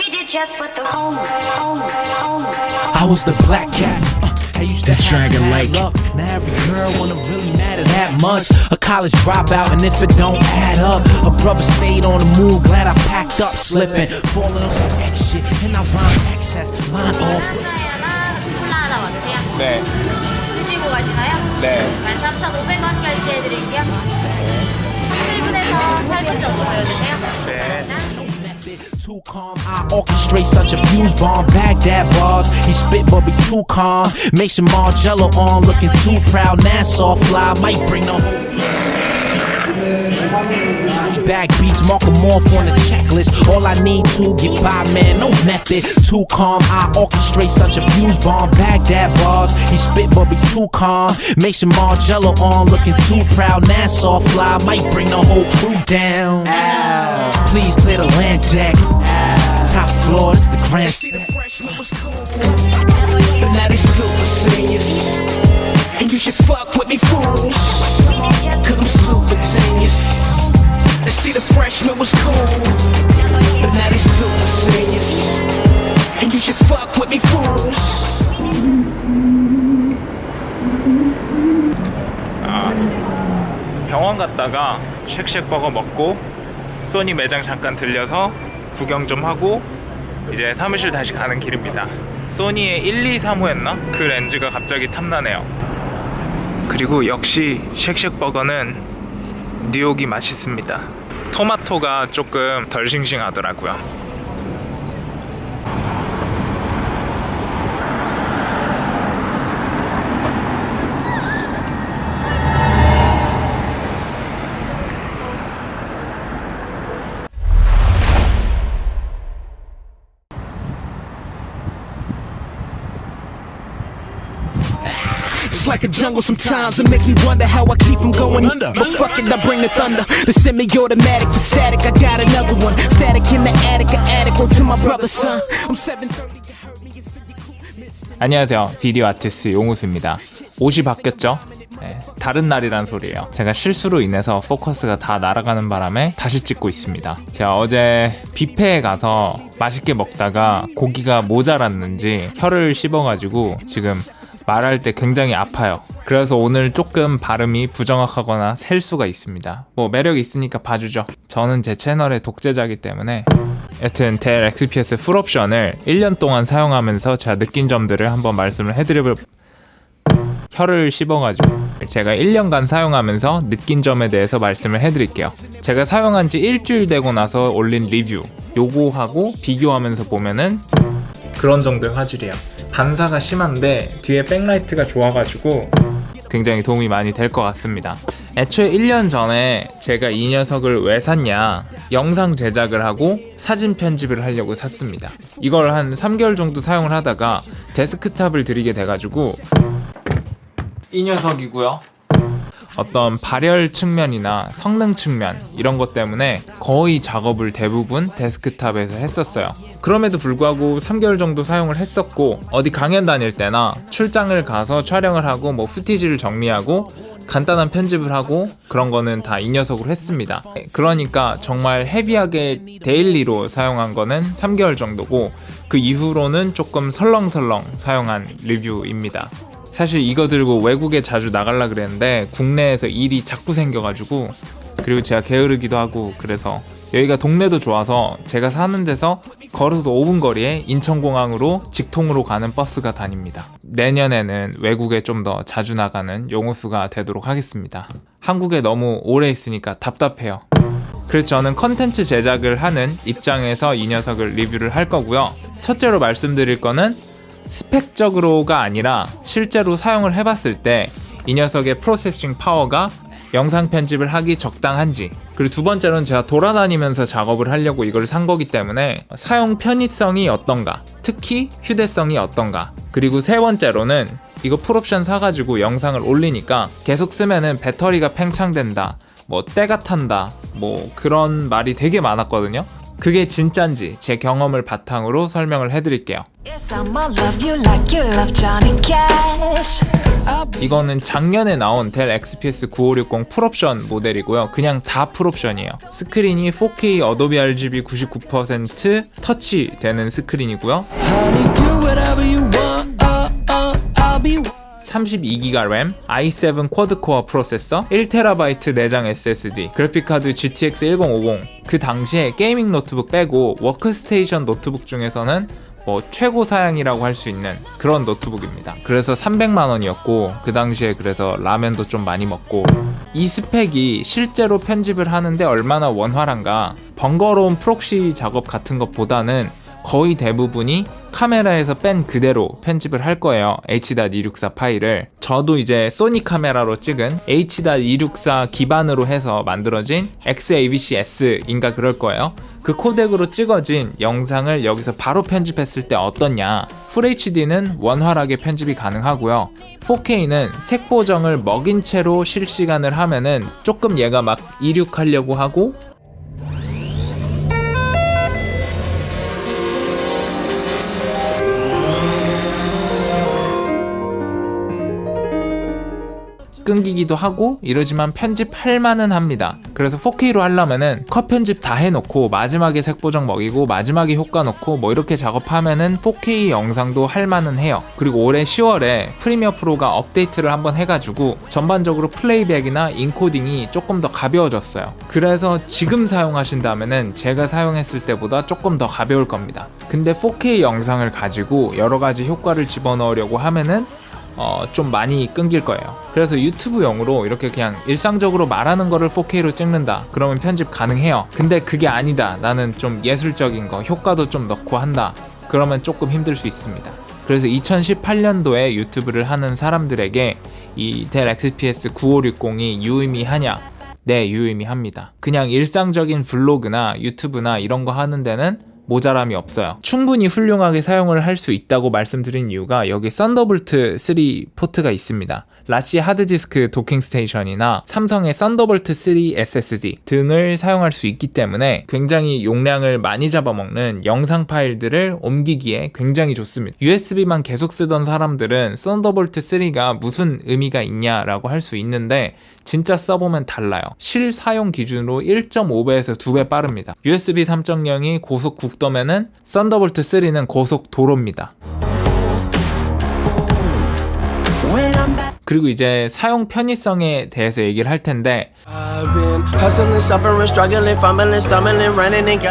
we did just what the home, home, home, I was the black cat. Uh, I used to It's have Dragon mad Lake. luck. Now every girl wanna really matter that much. A college dropout, and if it don't add up, a brother stayed on the move. Glad I packed up, slipping, falling on some X shit, and I rhyme excess, line off. 하나 콜라 하나 왔어요. 네, 드시고 가시나요? 네. 13,500원 결제해 드릴게요. Too calm, I orchestrate such a fuse bomb. Baghdad bars, he spit but be too calm. Make some Margello on, looking too proud. Nassau fly, might bring the. Back beats, mark 'em off on the checklist. All I need to get by, man, no method. Too calm, I orchestrate such a fuse bomb. Baghdad bars, he spit but be too calm. Make some Margello on, looking too proud. Nassau fly, might bring the whole crew down. Please clear the land deck. Top floor, this the grand. But now they super seniors. And you should fuck with me, fools. Cause I'm super genius. And see, the freshman was cool. But now they super seniors. And you should fuck with me, fools. 병원 갔다가 쉑쉑버거 먹고 소니 매장 잠깐 들려서 구경 좀 하고 이제 사무실 다시 가는 길입니다. 소니의 1, 2, 3호였나? 그 렌즈가 갑자기 탐나네요. 그리고 역시 쉑쉑버거는 뉴욕이 맛있습니다. 토마토가 조금 덜 싱싱하더라고요. Jungle sometimes. It makes me wonder how I keep from going under. But fuck it, I bring the thunder. The semi-automatic for static. I got another one. Static in the attic. An attic to my brother's son. I'm 730. You heard me. It's in your coop. Missing. 안녕하세요. 비디오 아티스트 용우수입니다. 옷이 바뀌었죠? 네, 다른 날이란 소리예요. 제가 실수로 인해서 포커스가 다 날아가는 바람에 다시 찍고 있습니다. 제가 어제 뷔페에 가서 맛있게 먹다가 고기가 모자랐는지 혀를 씹어가지고 지금 말할 때 굉장히 아파요. 그래서 오늘 조금 발음이 부정확하거나 셀 수가 있습니다. 뭐 매력 있으니까 봐주죠. 저는 제 채널의 독재자이기 때문에 여튼 델 XPS 풀옵션을 1년 동안 사용하면서 제가 느낀 점들을 한번 말씀을 해드려 혀를 씹어가지고 제가 1년간 사용하면서 느낀 점에 대해서 말씀을 해드릴게요. 제가 사용한 지 일주일 되고 나서 올린 리뷰 요거하고 비교하면서 보면은 그런 정도의 화질이에요. 반사가 심한데 뒤에 백라이트가 좋아가지고 굉장히 도움이 많이 될 것 같습니다. 애초에 1년 전에 제가 이 녀석을 왜 샀냐 영상 제작을 하고 사진 편집을 하려고 샀습니다. 이걸 한 3개월 정도 사용을 하다가 데스크탑을 들이게 돼가지고 이 녀석이고요. 어떤 발열 측면이나 성능 측면 이런 것 때문에 거의 작업을 대부분 데스크탑에서 했었어요. 그럼에도 불구하고 3개월 정도 사용을 했었고 어디 강연 다닐 때나 출장을 가서 촬영을 하고 뭐 후티지를 정리하고 간단한 편집을 하고 그런 거는 다 이 녀석으로 했습니다. 그러니까 정말 헤비하게 데일리로 사용한 거는 3개월 정도고 그 이후로는 조금 설렁설렁 사용한 리뷰입니다. 사실 이거 들고 외국에 자주 나갈라 그랬는데 국내에서 일이 자꾸 생겨가지고 그리고 제가 게으르기도 하고 그래서 여기가 동네도 좋아서 제가 사는 데서 걸어서 5분 거리에 인천공항으로 직통으로 가는 버스가 다닙니다. 내년에는 외국에 좀 더 자주 나가는 용우수가 되도록 하겠습니다. 한국에 너무 오래 있으니까 답답해요. 그래서 저는 컨텐츠 제작을 하는 입장에서 이 녀석을 리뷰를 할 거고요. 첫째로 말씀드릴 거는 스펙적으로가 아니라 실제로 사용을 해봤을 때 이 녀석의 프로세싱 파워가 영상 편집을 하기 적당한지 그리고 두 번째로는 제가 돌아다니면서 작업을 하려고 이걸 산 거기 때문에 사용 편의성이 어떤가 특히 휴대성이 어떤가 그리고 세 번째로는 이거 풀옵션 사가지고 영상을 올리니까 계속 쓰면은 배터리가 팽창된다 뭐 때가 탄다 뭐 그런 말이 되게 많았거든요 그게 진짠지 제 경험을 바탕으로 설명을 해드릴게요. Yes, 이거는 작년에 나온 델 XPS 9560 풀옵션 모델이고요. 그냥 다 풀옵션이에요. 스크린이 4K 어도비 RGB 99% 터치 되는 스크린이고요. 32기가 램, i7 쿼드코어 프로세서, 1TB 내장 SSD, 그래픽카드 GTX 1050. 그 당시에 게이밍 노트북 빼고 워크스테이션 노트북 중에서는 뭐 최고 사양이라고 할 수 있는 그런 노트북입니다. 그래서 300만 원이었고 그 당시에 그래서 라면도 좀 많이 먹고 이 스펙이 실제로 편집을 하는데 얼마나 원활한가 번거로운 프록시 작업 같은 것보다는 거의 대부분이 카메라에서 뺀 그대로 편집을 할 거예요. H.264 파일을. 저도 이제 소니 카메라로 찍은 H.264 기반으로 해서 만들어진 XAVC-S인가 그럴 거예요. 그 코덱으로 찍어진 영상을 여기서 바로 편집했을 때 어떻냐. FHD는 원활하게 편집이 가능하고요. 4K는 색 보정을 먹인 채로 실시간을 하면은 조금 얘가 막 이륙하려고 하고 끊기기도 하고 이러지만 편집할 만은 합니다. 그래서 4K로 하려면은 컷 편집 다 해놓고 마지막에 색 보정 먹이고 마지막에 효과 넣고 뭐 이렇게 작업하면은 4K 영상도 할 만은 해요. 그리고 올해 10월에 프리미어 프로가 업데이트를 한번 해가지고 전반적으로 플레이백이나 인코딩이 조금 더 가벼워졌어요. 그래서 지금 사용하신다면은 제가 사용했을 때보다 조금 더 가벼울 겁니다. 근데 4K 영상을 가지고 여러 가지 효과를 집어넣으려고 하면은 어, 좀 많이 끊길 거예요. 그래서 유튜브용으로 이렇게 그냥 일상적으로 말하는 거를 4K로 찍는다. 그러면 편집 가능해요. 근데 그게 아니다. 나는 좀 예술적인 거, 효과도 좀 넣고 한다. 그러면 조금 힘들 수 있습니다. 그래서 2018년도에 유튜브를 하는 사람들에게 이 델 XPS 9560이 유의미하냐? 네, 유의미합니다. 그냥 일상적인 블로그나 유튜브나 이런 거 하는 데는 모자람이 없어요. 충분히 훌륭하게 사용을 할 수 있다고 말씀드린 이유가 여기 썬더볼트 3 포트가 있습니다. 라시 하드디스크 도킹 스테이션이나 삼성의 썬더볼트 3 SSD 등을 사용할 수 있기 때문에 굉장히 용량을 많이 잡아먹는 영상 파일들을 옮기기에 굉장히 좋습니다. USB만 계속 쓰던 사람들은 썬더볼트 3가 무슨 의미가 있냐라고 할 수 있는데 진짜 써보면 달라요. 실 사용 기준으로 1.5배에서 2배 빠릅니다. USB 3.0이 고속 국도면은 썬더볼트 3는 고속 도로입니다. 그리고 이제 사용 편의성에 대해서 얘기를 할 텐데.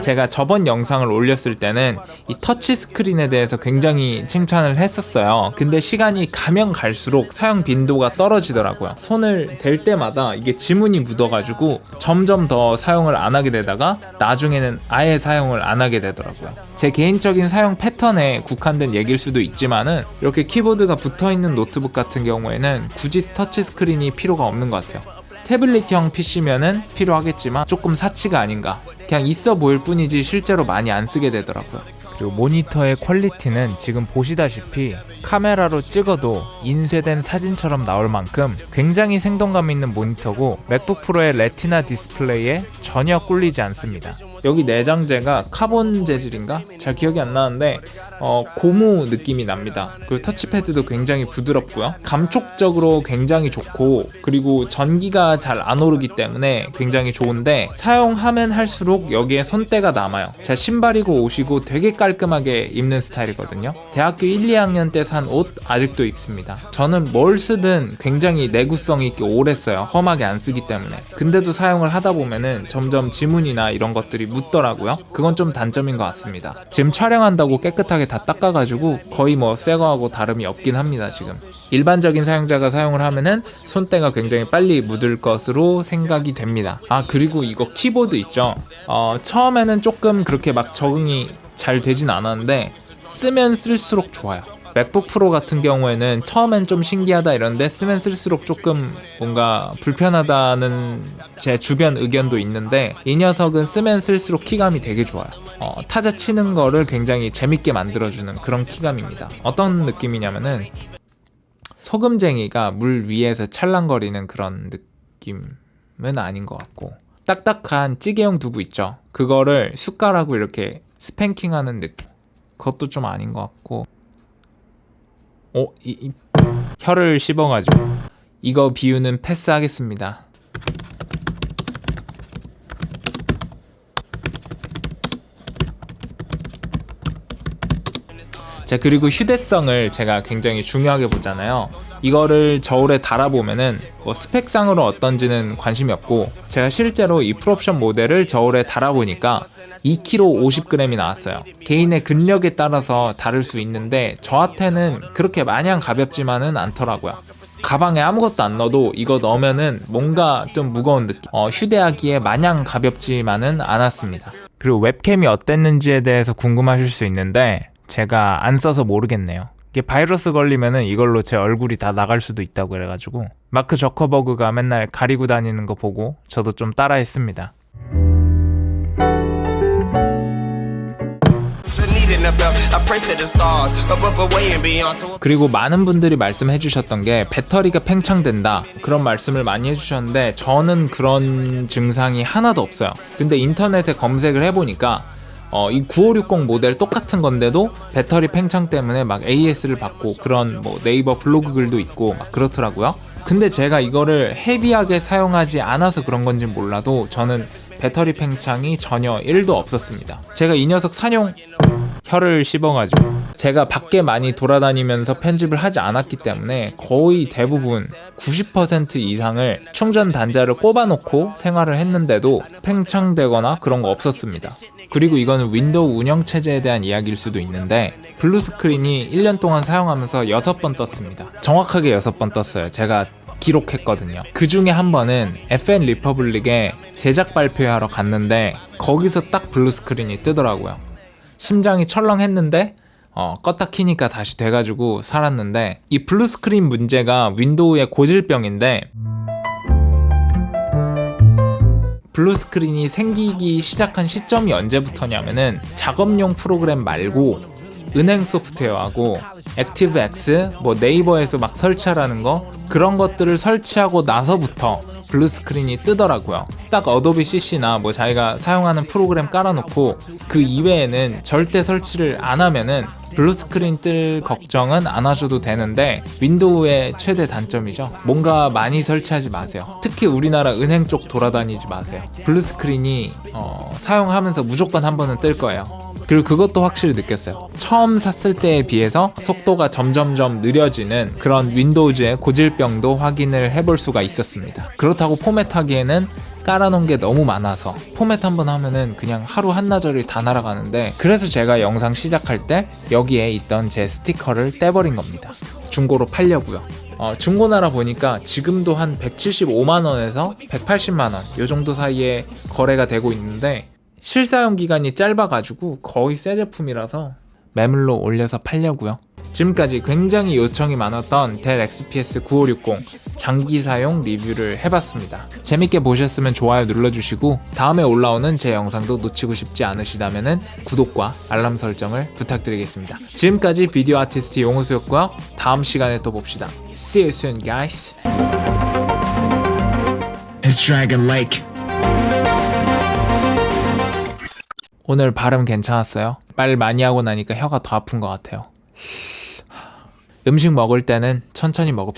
제가 저번 영상을 올렸을 때는 이 터치 스크린에 대해서 굉장히 칭찬을 했었어요. 근데 시간이 가면 갈수록 사용 빈도가 떨어지더라고요. 손을 댈 때마다 이게 지문이 묻어가지고 점점 더 사용을 안 하게 되다가 나중에는 아예 사용을 안 하게 되더라고요. 제 개인적인 사용 패턴에 국한된 얘기일 수도 있지만은 이렇게 키보드가 붙어 있는 노트북 같은 경우에는 굳이 터치 스크린이 필요가 없는 것 같아요. 태블릿형 PC면은 필요하겠지만 조금 사치가 아닌가. 그냥 있어 보일 뿐이지 실제로 많이 안 쓰게 되더라고요. 그리고 모니터의 퀄리티는 지금 보시다시피 카메라로 찍어도 인쇄된 사진처럼 나올 만큼 굉장히 생동감 있는 모니터고 맥북 프로의 레티나 디스플레이에 전혀 꿀리지 않습니다. 여기 내장재가 카본 재질인가? 잘 기억이 안 나는데 어, 고무 느낌이 납니다. 그리고 터치패드도 굉장히 부드럽고요. 감촉적으로 굉장히 좋고 그리고 전기가 잘 안 오르기 때문에 굉장히 좋은데 사용하면 할수록 여기에 손때가 남아요. 제 신발이고 옷이고 되게 깔끔하게 입는 스타일이거든요. 대학교 1, 2학년 때 산 옷 아직도 입습니다. 저는 뭘 쓰든 굉장히 내구성 있게 오래 써요. 험하게 안 쓰기 때문에. 근데도 사용을 하다 보면은 점점 지문이나 이런 것들이 묻더라고요. 그건 좀 단점인 것 같습니다. 지금 촬영한다고 깨끗하게 다 닦아가지고 거의 뭐 새거하고 다름이 없긴 합니다. 지금. 일반적인 사용자가 사용을 하면은 손때가 굉장히 빨리 묻을 것으로 생각이 됩니다. 아 그리고 이거 키보드 있죠. 어, 처음에는 조금 그렇게 막 적응이 잘 되진 않았는데 쓰면 쓸수록 좋아요. 맥북 프로 같은 경우에는 처음엔 좀 신기하다 이런데 쓰면 쓸수록 조금 뭔가 불편하다는 제 주변 의견도 있는데 이 녀석은 쓰면 쓸수록 키감이 되게 좋아요. 어, 타자 치는 거를 굉장히 재밌게 만들어주는 그런 키감입니다. 어떤 느낌이냐면은 소금쟁이가 물 위에서 찰랑거리는 그런 느낌은 아닌 것 같고 딱딱한 찌개용 두부 있죠. 그거를 숟가락으로 이렇게 스팽킹하는 느낌. 그것도 좀 아닌 것 같고. 어, 이, 이 혀를 씹어가지고 이거 비유는 패스하겠습니다. 자 그리고 휴대성을 제가 굉장히 중요하게 보잖아요. 이거를 저울에 달아보면은 뭐 스펙상으로 어떤지는 관심이 없고 제가 실제로 이 풀옵션 모델을 저울에 달아보니까 2kg 50g이 나왔어요. 개인의 근력에 따라서 다를 수 있는데 저한테는 그렇게 마냥 가볍지만은 않더라고요. 가방에 아무것도 안 넣어도 이거 넣으면은 뭔가 좀 무거운 느낌. 어, 휴대하기에 마냥 가볍지만은 않았습니다. 그리고 웹캠이 어땠는지에 대해서 궁금하실 수 있는데 제가 안 써서 모르겠네요. 이게 바이러스 걸리면은 이걸로 제 얼굴이 다 나갈 수도 있다고 그래가지고 마크 저커버그가 맨날 가리고 다니는 거 보고 저도 좀 따라했습니다. 그리고 많은 분들이 말씀해 주셨던 게 배터리가 팽창된다 그런 말씀을 많이 해주셨는데 저는 그런 증상이 하나도 없어요. 근데 인터넷에 검색을 해보니까 어, 이 9560 모델 똑같은 건데도 배터리 팽창 때문에 막 AS를 받고 그런 뭐 네이버 블로그 글도 있고 막 그렇더라고요. 근데 제가 이거를 헤비하게 사용하지 않아서 그런 건지 몰라도 저는 배터리 팽창이 전혀 1도 없었습니다. 제가 이 녀석 사용 혀를 씹어가지고 제가 밖에 많이 돌아다니면서 편집을 하지 않았기 때문에 거의 대부분 90% 이상을 충전 단자를 꼽아놓고 생활을 했는데도 팽창되거나 그런 거 없었습니다. 그리고 이거는 윈도우 운영 체제에 대한 이야기일 수도 있는데 블루 스크린이 1년 동안 사용하면서 6번 떴습니다. 정확하게 6번 떴어요. 제가 기록했거든요. 그 중에 한 번은 FN 리퍼블릭에 제작 발표하러 갔는데 거기서 딱 블루 스크린이 뜨더라고요. 심장이 철렁했는데 어, 껐다 키니까 다시 돼가지고 살았는데 이 블루 스크린 문제가 윈도우의 고질병인데 블루 스크린이 생기기 시작한 시점이 언제부터냐면은 작업용 프로그램 말고 은행 소프트웨어하고 액티브X 뭐 네이버에서 막 설치하라는 거 그런 것들을 설치하고 나서부터 블루 스크린이 뜨더라고요. 딱 어도비 CC나 뭐 자기가 사용하는 프로그램 깔아놓고 그 이외에는 절대 설치를 안 하면은 블루 스크린 뜰 걱정은 안 하셔도 되는데 윈도우의 최대 단점이죠. 뭔가 많이 설치하지 마세요. 특히 우리나라 은행 쪽 돌아다니지 마세요. 블루 스크린이 어, 사용하면서 무조건 한 번은 뜰 거예요. 그리고 그것도 확실히 느꼈어요. 처음 샀을 때에 비해서 속도가 점점점 느려지는 그런 윈도우즈의 고질병도 확인을 해볼 수가 있었습니다. 그렇다고 포맷하기에는 깔아놓은 게 너무 많아서 포맷 한 번 하면은 그냥 하루 한나절이 다 날아가는데 그래서 제가 영상 시작할 때 여기에 있던 제 스티커를 떼버린 겁니다. 중고로 팔려고요. 어, 중고나라 보니까 지금도 한 175만원에서 180만원 요 정도 사이에 거래가 되고 있는데 실사용 기간이 짧아가지고 거의 새 제품이라서 매물로 올려서 팔려고요. 지금까지 굉장히 요청이 많았던 델 XPS 9560 장기 사용 리뷰를 해봤습니다. 재밌게 보셨으면 좋아요 눌러주시고 다음에 올라오는 제 영상도 놓치고 싶지 않으시다면 구독과 알람 설정을 부탁드리겠습니다. 지금까지 비디오 아티스트 용호수였고요. 다음 시간에 또 봅시다. See you soon, guys. It's Dragon Lake. 오늘 발음 괜찮았어요? 말 많이 하고 나니까 혀가 더 아픈 것 같아요. 음식 먹을 때는 천천히 먹읍시다.